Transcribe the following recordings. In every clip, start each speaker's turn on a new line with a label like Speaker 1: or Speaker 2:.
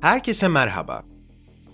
Speaker 1: Herkese merhaba.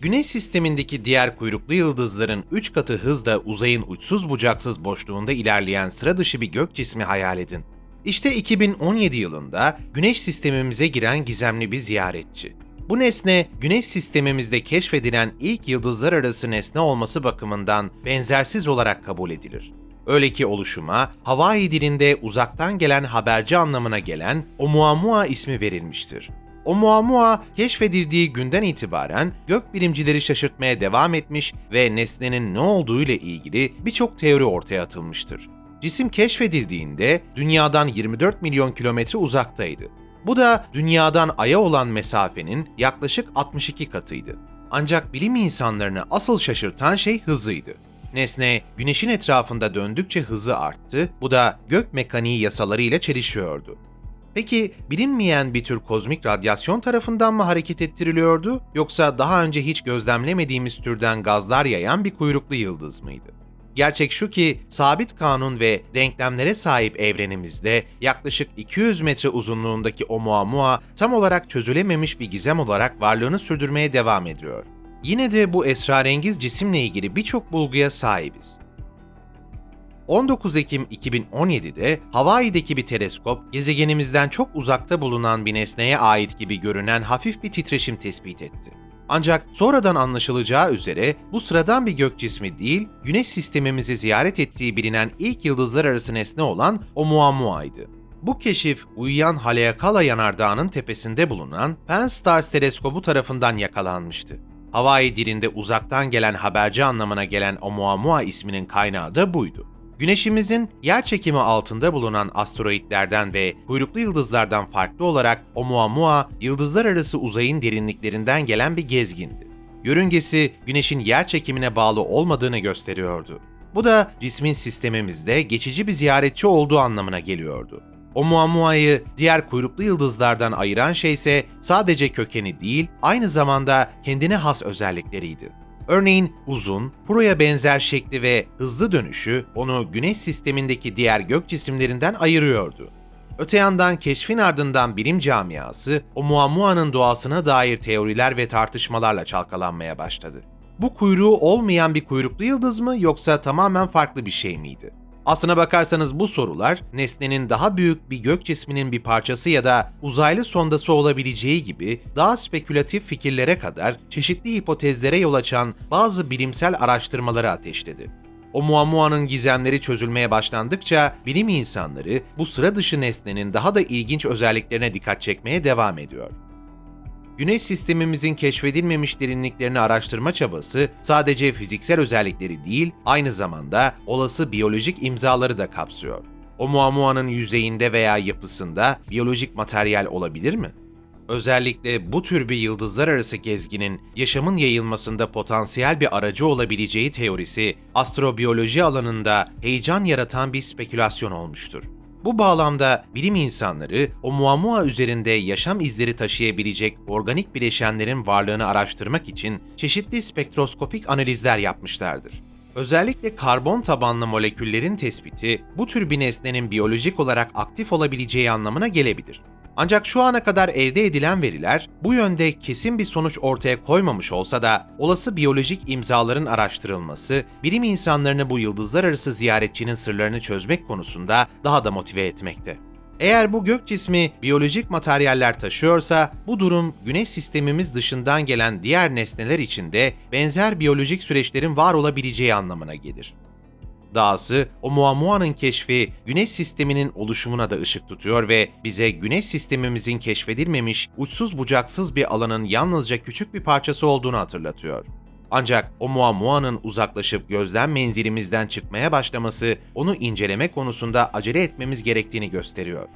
Speaker 1: Güneş sistemindeki diğer kuyruklu yıldızların 3 katı hızla uzayın uçsuz bucaksız boşluğunda ilerleyen sıra dışı bir gök cismi hayal edin. İşte 2017 yılında Güneş sistemimize giren gizemli bir ziyaretçi. Bu nesne, Güneş sistemimizde keşfedilen ilk yıldızlar arası nesne olması bakımından benzersiz olarak kabul edilir. Öyle ki oluşuma Hawaii dilinde uzaktan gelen haberci anlamına gelen Oumuamua ismi verilmiştir. Oumuamua keşfedildiği günden itibaren gökbilimcileri şaşırtmaya devam etmiş ve nesnenin ne olduğu ile ilgili birçok teori ortaya atılmıştır. Cisim keşfedildiğinde dünyadan 24 milyon kilometre uzaktaydı. Bu da dünyadan Ay'a olan mesafenin yaklaşık 62 katıydı. Ancak bilim insanlarını asıl şaşırtan şey hızıydı. Nesne güneşin etrafında döndükçe hızı arttı, bu da gök mekaniği yasaları ile çelişiyordu. Peki bilinmeyen bir tür kozmik radyasyon tarafından mı hareket ettiriliyordu yoksa daha önce hiç gözlemlemediğimiz türden gazlar yayan bir kuyruklu yıldız mıydı? Gerçek şu ki sabit kanun ve denklemlere sahip evrenimizde yaklaşık 200 metre uzunluğundaki Oumuamua tam olarak çözülememiş bir gizem olarak varlığını sürdürmeye devam ediyor. Yine de bu esrarengiz cisimle ilgili birçok bulguya sahibiz. 19 Ekim 2017'de Hawaii'deki bir teleskop, gezegenimizden çok uzakta bulunan bir nesneye ait gibi görünen hafif bir titreşim tespit etti. Ancak sonradan anlaşılacağı üzere bu sıradan bir gök cismi değil, güneş sistemimizi ziyaret ettiği bilinen ilk yıldızlar arası nesne olan Oumuamua'ydı. Bu keşif uyuyan Haleakala yanardağının tepesinde bulunan Pan-STARRS teleskobu tarafından yakalanmıştı. Hawaii dilinde uzaktan gelen haberci anlamına gelen Oumuamua isminin kaynağı da buydu. Güneşimizin yer çekimi altında bulunan asteroitlerden ve kuyruklu yıldızlardan farklı olarak Oumuamua, yıldızlar arası uzayın derinliklerinden gelen bir gezgindi. Yörüngesi Güneş'in yer çekimine bağlı olmadığını gösteriyordu. Bu da cismin sistemimizde geçici bir ziyaretçi olduğu anlamına geliyordu. Oumuamua'yı diğer kuyruklu yıldızlardan ayıran şey ise sadece kökeni değil, aynı zamanda kendine has özellikleriydi. Örneğin uzun, Puro'ya benzer şekli ve hızlı dönüşü onu Güneş sistemindeki diğer gök cisimlerinden ayırıyordu. Öte yandan keşfin ardından bilim camiası, Oumuamua'nın doğasına dair teoriler ve tartışmalarla çalkalanmaya başladı. Bu kuyruğu olmayan bir kuyruklu yıldız mı yoksa tamamen farklı bir şey miydi? Aslına bakarsanız bu sorular nesnenin daha büyük bir gök cisminin bir parçası ya da uzaylı sondası olabileceği gibi daha spekülatif fikirlere kadar çeşitli hipotezlere yol açan bazı bilimsel araştırmaları ateşledi. Oumuamua'nın gizemleri çözülmeye başlandıkça bilim insanları bu sıra dışı nesnenin daha da ilginç özelliklerine dikkat çekmeye devam ediyor. Güneş sistemimizin keşfedilmemiş derinliklerini araştırma çabası sadece fiziksel özellikleri değil, aynı zamanda olası biyolojik imzaları da kapsıyor. Oumuamua'nın yüzeyinde veya yapısında biyolojik materyal olabilir mi? Özellikle bu tür bir yıldızlar arası gezginin yaşamın yayılmasında potansiyel bir aracı olabileceği teorisi astrobiyoloji alanında heyecan yaratan bir spekülasyon olmuştur. Bu bağlamda bilim insanları Oumuamua üzerinde yaşam izleri taşıyabilecek organik bileşenlerin varlığını araştırmak için çeşitli spektroskopik analizler yapmışlardır. Özellikle karbon tabanlı moleküllerin tespiti bu tür bir nesnenin biyolojik olarak aktif olabileceği anlamına gelebilir. Ancak şu ana kadar elde edilen veriler bu yönde kesin bir sonuç ortaya koymamış olsa da olası biyolojik imzaların araştırılması bilim insanlarını bu yıldızlar arası ziyaretçinin sırlarını çözmek konusunda daha da motive etmekte. Eğer bu gök cismi biyolojik materyaller taşıyorsa bu durum güneş sistemimiz dışından gelen diğer nesneler için de benzer biyolojik süreçlerin var olabileceği anlamına gelir. Dahası Oumuamua'nın keşfi Güneş sisteminin oluşumuna da ışık tutuyor ve bize Güneş sistemimizin keşfedilmemiş, uçsuz bucaksız bir alanın yalnızca küçük bir parçası olduğunu hatırlatıyor. Ancak Oumuamua'nın uzaklaşıp gözlem menzilimizden çıkmaya başlaması onu inceleme konusunda acele etmemiz gerektiğini gösteriyor.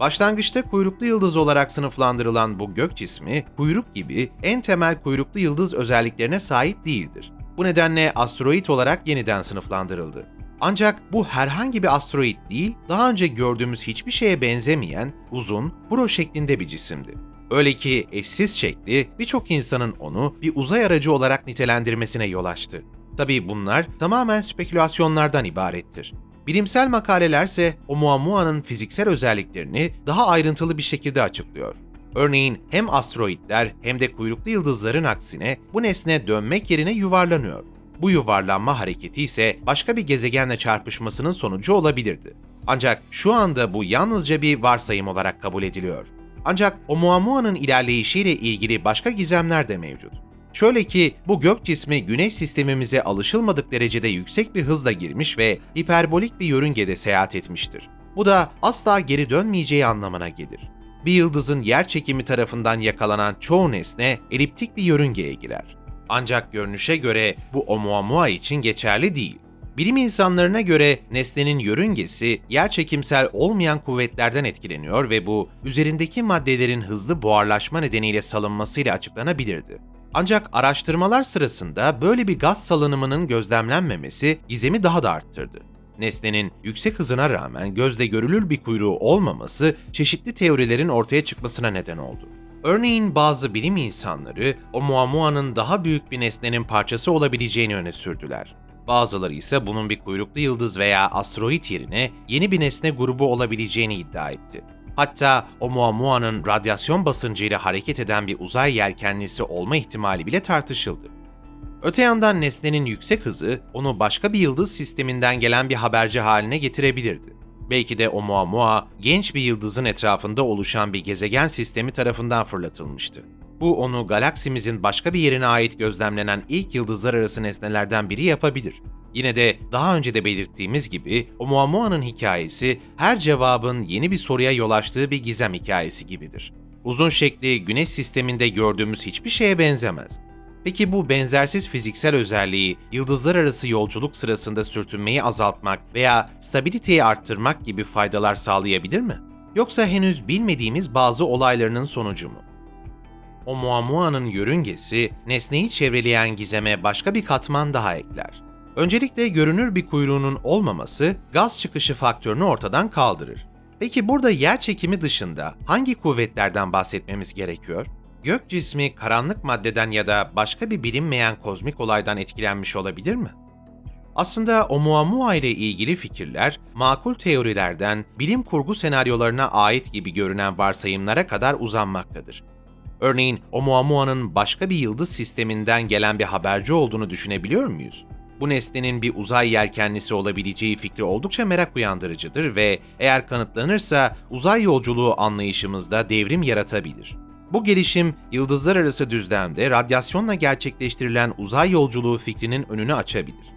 Speaker 1: Başlangıçta kuyruklu yıldız olarak sınıflandırılan bu gök cismi, kuyruk gibi en temel kuyruklu yıldız özelliklerine sahip değildir. Bu nedenle asteroid olarak yeniden sınıflandırıldı. Ancak bu herhangi bir asteroid değil, daha önce gördüğümüz hiçbir şeye benzemeyen, uzun, buro şeklinde bir cisimdi. Öyle ki eşsiz şekli birçok insanın onu bir uzay aracı olarak nitelendirmesine yol açtı. Tabii bunlar tamamen spekülasyonlardan ibarettir. Bilimsel makalelerse Oumuamua'nın fiziksel özelliklerini daha ayrıntılı bir şekilde açıklıyor. Örneğin hem asteroidler hem de kuyruklu yıldızların aksine bu nesne dönmek yerine yuvarlanıyor. Bu yuvarlanma hareketi ise başka bir gezegenle çarpışmasının sonucu olabilirdi. Ancak şu anda bu yalnızca bir varsayım olarak kabul ediliyor. Ancak Oumuamουa'nın ilerleyişiyle ilgili başka gizemler de mevcut. Şöyle ki bu gök cismi güneş sistemimize alışılmadık derecede yüksek bir hızla girmiş ve hiperbolik bir yörüngede seyahat etmiştir. Bu da asla geri dönmeyeceği anlamına gelir. Bir yıldızın yer çekimi tarafından yakalanan çoğu nesne eliptik bir yörüngeye girer. Ancak görünüşe göre bu Oumuamua için geçerli değil. Bilim insanlarına göre nesnenin yörüngesi yerçekimsel olmayan kuvvetlerden etkileniyor ve bu üzerindeki maddelerin hızlı buharlaşma nedeniyle salınmasıyla açıklanabilirdi. Ancak araştırmalar sırasında böyle bir gaz salınımının gözlemlenmemesi gizemi daha da arttırdı. Nesnenin yüksek hızına rağmen gözle görülür bir kuyruğu olmaması çeşitli teorilerin ortaya çıkmasına neden oldu. Örneğin bazı bilim insanları o Oumuamua'nın daha büyük bir nesnenin parçası olabileceğini öne sürdüler. Bazıları ise bunun bir kuyruklu yıldız veya asteroid yerine yeni bir nesne grubu olabileceğini iddia etti. Hatta o Oumuamua'nın radyasyon basıncı ile hareket eden bir uzay yelkenlisi olma ihtimali bile tartışıldı. Öte yandan nesnenin yüksek hızı onu başka bir yıldız sisteminden gelen bir haberci haline getirebilirdi. Belki de Oumuamua genç bir yıldızın etrafında oluşan bir gezegen sistemi tarafından fırlatılmıştı. Bu onu galaksimizin başka bir yerine ait gözlemlenen ilk yıldızlar arası nesnelerden biri yapabilir. Yine de daha önce de belirttiğimiz gibi Oumuamua'nın hikayesi her cevabın yeni bir soruya yol açtığı bir gizem hikayesi gibidir. Uzun şekli güneş sisteminde gördüğümüz hiçbir şeye benzemez. Peki bu benzersiz fiziksel özelliği yıldızlar arası yolculuk sırasında sürtünmeyi azaltmak veya stabiliteyi arttırmak gibi faydalar sağlayabilir mi? Yoksa henüz bilmediğimiz bazı olaylarının sonucu mu? Oumuamua'nın yörüngesi nesneyi çevreleyen gizeme başka bir katman daha ekler. Öncelikle görünür bir kuyruğunun olmaması gaz çıkışı faktörünü ortadan kaldırır. Peki burada yer çekimi dışında hangi kuvvetlerden bahsetmemiz gerekiyor? Gök cismi karanlık maddeden ya da başka bir bilinmeyen kozmik olaydan etkilenmiş olabilir mi? Aslında Oumuamua ile ilgili fikirler, makul teorilerden bilim kurgu senaryolarına ait gibi görünen varsayımlara kadar uzanmaktadır. Örneğin Oumuamua'nın başka bir yıldız sisteminden gelen bir haberci olduğunu düşünebiliyor muyuz? Bu nesnenin bir uzay yelkenlisi olabileceği fikri oldukça merak uyandırıcıdır ve eğer kanıtlanırsa uzay yolculuğu anlayışımızda devrim yaratabilir. Bu gelişim yıldızlar arası düzlemde radyasyonla gerçekleştirilen uzay yolculuğu fikrinin önünü açabilir.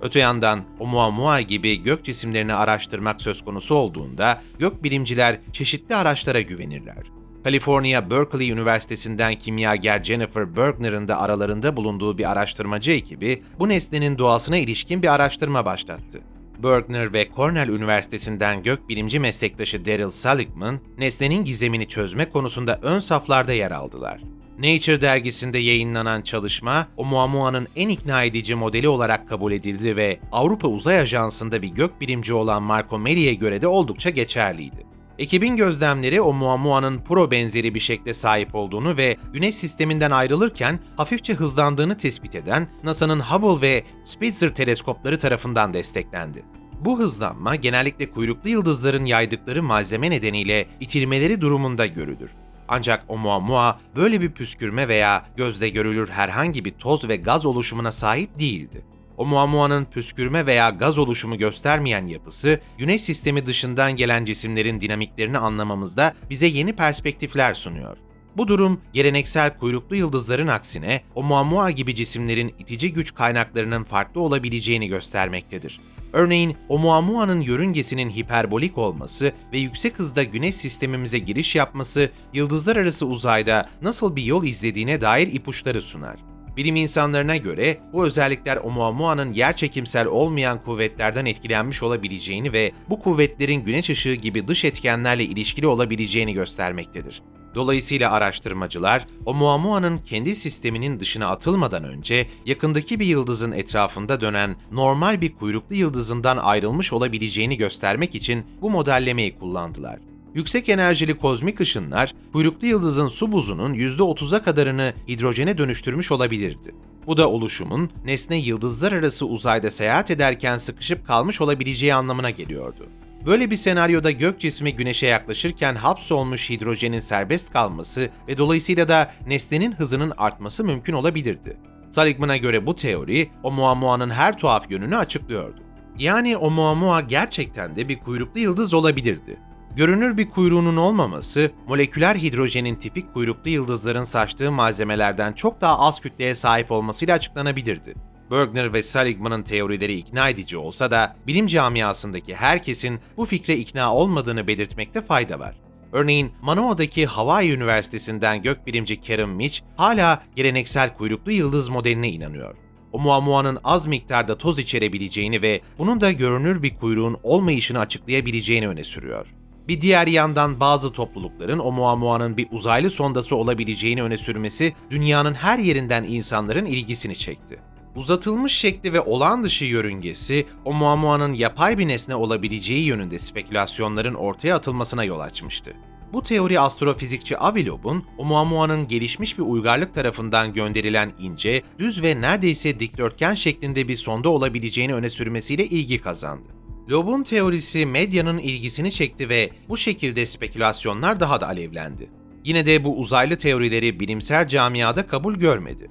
Speaker 1: Öte yandan Oumuamua gibi gök cisimlerini araştırmak söz konusu olduğunda gökbilimciler çeşitli araçlara güvenirler. Kaliforniya Berkeley Üniversitesi'nden kimyager Jennifer Bergner'ın da aralarında bulunduğu bir araştırmacı ekibi bu nesnenin doğasına ilişkin bir araştırma başlattı. Bergner ve Cornell Üniversitesi'nden gökbilimci meslektaşı Daryl Seligman, nesnenin gizemini çözme konusunda ön saflarda yer aldılar. Nature dergisinde yayınlanan çalışma, Oumuamua'nın en ikna edici modeli olarak kabul edildi ve Avrupa Uzay Ajansı'nda bir gökbilimci olan Marco Meri'ye göre de oldukça geçerliydi. Ekibin gözlemleri Oumuamua'nın Pro benzeri bir şekle sahip olduğunu ve Güneş sisteminden ayrılırken hafifçe hızlandığını tespit eden NASA'nın Hubble ve Spitzer teleskopları tarafından desteklendi. Bu hızlanma genellikle kuyruklu yıldızların yaydıkları malzeme nedeniyle itilmeleri durumunda görülür. Ancak Oumuamua böyle bir püskürme veya gözle görülür herhangi bir toz ve gaz oluşumuna sahip değildi. Oumuamua'nın püskürme veya gaz oluşumu göstermeyen yapısı, Güneş sistemi dışından gelen cisimlerin dinamiklerini anlamamızda bize yeni perspektifler sunuyor. Bu durum, geleneksel kuyruklu yıldızların aksine Oumuamua gibi cisimlerin itici güç kaynaklarının farklı olabileceğini göstermektedir. Örneğin Oumuamua'nın yörüngesinin hiperbolik olması ve yüksek hızda güneş sistemimize giriş yapması, yıldızlar arası uzayda nasıl bir yol izlediğine dair ipuçları sunar. Bilim insanlarına göre bu özellikler Oumuamua'nın yerçekimsel olmayan kuvvetlerden etkilenmiş olabileceğini ve bu kuvvetlerin güneş ışığı gibi dış etkenlerle ilişkili olabileceğini göstermektedir. Dolayısıyla araştırmacılar, Oumuamua'nın kendi sisteminin dışına atılmadan önce yakındaki bir yıldızın etrafında dönen normal bir kuyruklu yıldızından ayrılmış olabileceğini göstermek için bu modellemeyi kullandılar. Yüksek enerjili kozmik ışınlar, kuyruklu yıldızın su buzunun %30'a kadarını hidrojene dönüştürmüş olabilirdi. Bu da oluşumun nesne yıldızlar arası uzayda seyahat ederken sıkışıp kalmış olabileceği anlamına geliyordu. Böyle bir senaryoda gök cismi güneşe yaklaşırken hapsolmuş hidrojenin serbest kalması ve dolayısıyla da nesnenin hızının artması mümkün olabilirdi. Seligman'a göre bu teori Oumuamua'nın her tuhaf yönünü açıklıyordu. Yani Oumuamua gerçekten de bir kuyruklu yıldız olabilirdi. Görünür bir kuyruğunun olmaması, moleküler hidrojenin tipik kuyruklu yıldızların saçtığı malzemelerden çok daha az kütleye sahip olmasıyla açıklanabilirdi. Bergner ve Seligman'ın teorileri ikna edici olsa da bilim camiasındaki herkesin bu fikre ikna olmadığını belirtmekte fayda var. Örneğin Manoa'daki Hawaii Üniversitesi'nden gökbilimci Karen Mitch hala geleneksel kuyruklu yıldız modeline inanıyor. Oumuamua'nın az miktarda toz içerebileceğini ve bunun da görünür bir kuyruğun olmayışını açıklayabileceğini öne sürüyor. Bir diğer yandan bazı toplulukların Oumuamua'nın bir uzaylı sondası olabileceğini öne sürmesi dünyanın her yerinden insanların ilgisini çekti. Uzatılmış şekli ve olağan dışı yörüngesi, Oumuamua'nın yapay bir nesne olabileceği yönünde spekülasyonların ortaya atılmasına yol açmıştı. Bu teori astrofizikçi Avi Loeb'un Oumuamua'nın gelişmiş bir uygarlık tarafından gönderilen ince, düz ve neredeyse dikdörtgen şeklinde bir sonda olabileceğini öne sürmesiyle ilgi kazandı. Loeb'un teorisi medyanın ilgisini çekti ve bu şekilde spekülasyonlar daha da alevlendi. Yine de bu uzaylı teorileri bilimsel camiada kabul görmedi.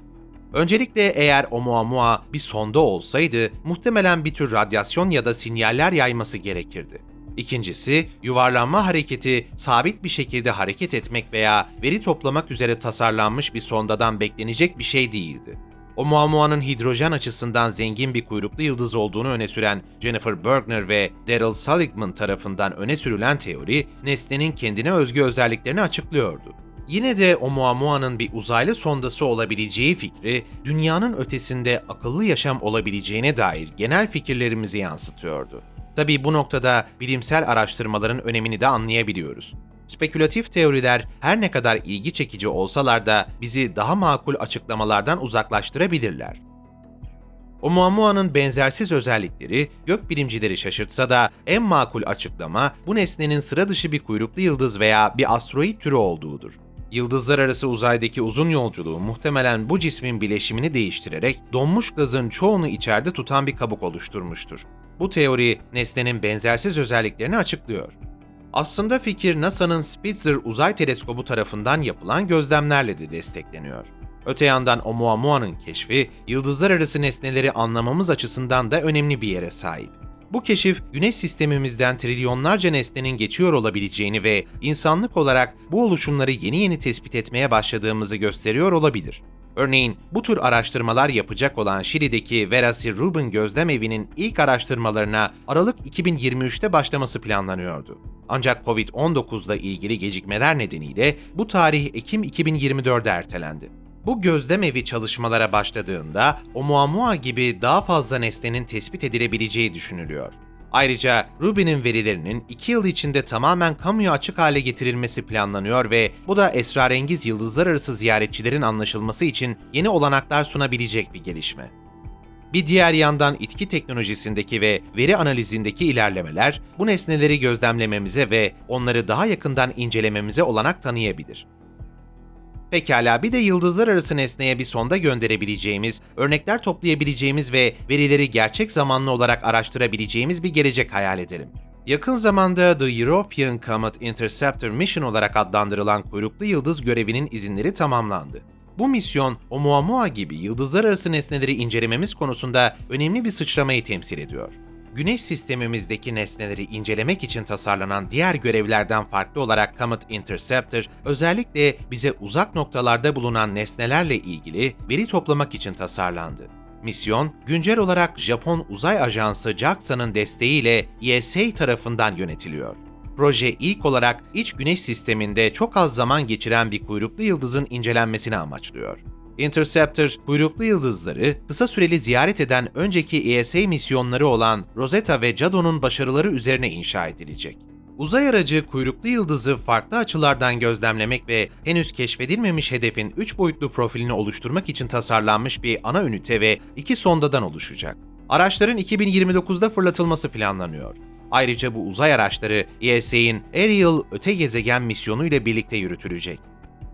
Speaker 1: Öncelikle eğer Oumuamua bir sonda olsaydı muhtemelen bir tür radyasyon ya da sinyaller yayması gerekirdi. İkincisi, yuvarlanma hareketi sabit bir şekilde hareket etmek veya veri toplamak üzere tasarlanmış bir sondadan beklenecek bir şey değildi. Oumuamua'nın hidrojen açısından zengin bir kuyruklu yıldız olduğunu öne süren Jennifer Bergner ve Daryl Seligman tarafından öne sürülen teori, nesnenin kendine özgü özelliklerini açıklıyordu. Yine de Oumuamua'nın bir uzaylı sondası olabileceği fikri, dünyanın ötesinde akıllı yaşam olabileceğine dair genel fikirlerimizi yansıtıyordu. Tabii bu noktada bilimsel araştırmaların önemini de anlayabiliyoruz. Spekülatif teoriler her ne kadar ilgi çekici olsalar da bizi daha makul açıklamalardan uzaklaştırabilirler. Oumuamua'nın benzersiz özellikleri gökbilimcileri şaşırtsa da en makul açıklama bu nesnenin sıra dışı bir kuyruklu yıldız veya bir asteroid türü olduğudur. Yıldızlar arası uzaydaki uzun yolculuğu muhtemelen bu cismin bileşimini değiştirerek donmuş gazın çoğunu içeride tutan bir kabuk oluşturmuştur. Bu teori nesnenin benzersiz özelliklerini açıklıyor. Aslında fikir NASA'nın Spitzer Uzay Teleskobu tarafından yapılan gözlemlerle de destekleniyor. Öte yandan Oumuamua'nın keşfi, yıldızlar arası nesneleri anlamamız açısından da önemli bir yere sahip. Bu keşif, güneş sistemimizden trilyonlarca nesnenin geçiyor olabileceğini ve insanlık olarak bu oluşumları yeni yeni tespit etmeye başladığımızı gösteriyor olabilir. Örneğin bu tür araştırmalar yapacak olan Şili'deki Verasi Rubin Gözlem Evi'nin ilk araştırmalarına Aralık 2023'te başlaması planlanıyordu. Ancak Covid-19 ile ilgili gecikmeler nedeniyle bu tarih Ekim 2024'de ertelendi. Bu gözlemevi çalışmalara başladığında Oumuamua gibi daha fazla nesnenin tespit edilebileceği düşünülüyor. Ayrıca Rubin'in verilerinin 2 yıl içinde tamamen kamuya açık hale getirilmesi planlanıyor ve bu da esrarengiz yıldızlar arası ziyaretçilerin anlaşılması için yeni olanaklar sunabilecek bir gelişme. Bir diğer yandan itki teknolojisindeki ve veri analizindeki ilerlemeler bu nesneleri gözlemlememize ve onları daha yakından incelememize olanak tanıyabilir. Pekala bir de yıldızlar arası nesneye bir sonda gönderebileceğimiz, örnekler toplayabileceğimiz ve verileri gerçek zamanlı olarak araştırabileceğimiz bir gelecek hayal edelim. Yakın zamanda The European Comet Interceptor Mission olarak adlandırılan kuyruklu yıldız görevinin izinleri tamamlandı. Bu misyon, Oumuamua gibi yıldızlar arası nesneleri incelememiz konusunda önemli bir sıçramayı temsil ediyor. Güneş sistemimizdeki nesneleri incelemek için tasarlanan diğer görevlerden farklı olarak Comet Interceptor özellikle bize uzak noktalarda bulunan nesnelerle ilgili veri toplamak için tasarlandı. Misyon, güncel olarak Japon Uzay Ajansı JAXA'nın desteğiyle ESA tarafından yönetiliyor. Proje ilk olarak iç güneş sisteminde çok az zaman geçiren bir kuyruklu yıldızın incelenmesini amaçlıyor. Interceptor, kuyruklu yıldızları kısa süreli ziyaret eden önceki ESA misyonları olan Rosetta ve Jado'nun başarıları üzerine inşa edilecek. Uzay aracı kuyruklu yıldızı farklı açılardan gözlemlemek ve henüz keşfedilmemiş hedefin 3 boyutlu profilini oluşturmak için tasarlanmış bir ana ünite ve iki sondadan oluşacak. Araçların 2029'da fırlatılması planlanıyor. Ayrıca bu uzay araçları ESA'in Ariel öte gezegen misyonu ile birlikte yürütülecek.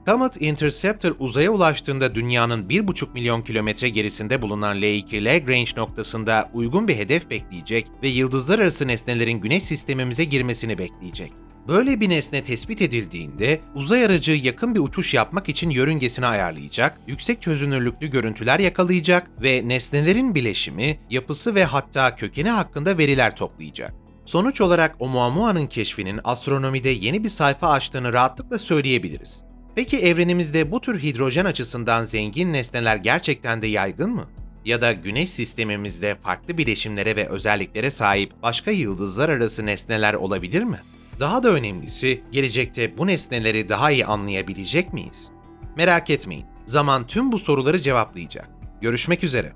Speaker 1: Comet Interceptor uzaya ulaştığında dünyanın 1,5 milyon kilometre gerisinde bulunan L2 Lagrange noktasında uygun bir hedef bekleyecek ve yıldızlar arası nesnelerin güneş sistemimize girmesini bekleyecek. Böyle bir nesne tespit edildiğinde uzay aracı yakın bir uçuş yapmak için yörüngesini ayarlayacak, yüksek çözünürlüklü görüntüler yakalayacak ve nesnelerin bileşimi, yapısı ve hatta kökeni hakkında veriler toplayacak. Sonuç olarak Oumuamουa'nın keşfinin astronomide yeni bir sayfa açtığını rahatlıkla söyleyebiliriz. Peki evrenimizde bu tür hidrojen açısından zengin nesneler gerçekten de yaygın mı? Ya da güneş sistemimizde farklı bileşimlere ve özelliklere sahip başka yıldızlar arası nesneler olabilir mi? Daha da önemlisi, gelecekte bu nesneleri daha iyi anlayabilecek miyiz? Merak etmeyin, zaman tüm bu soruları cevaplayacak. Görüşmek üzere.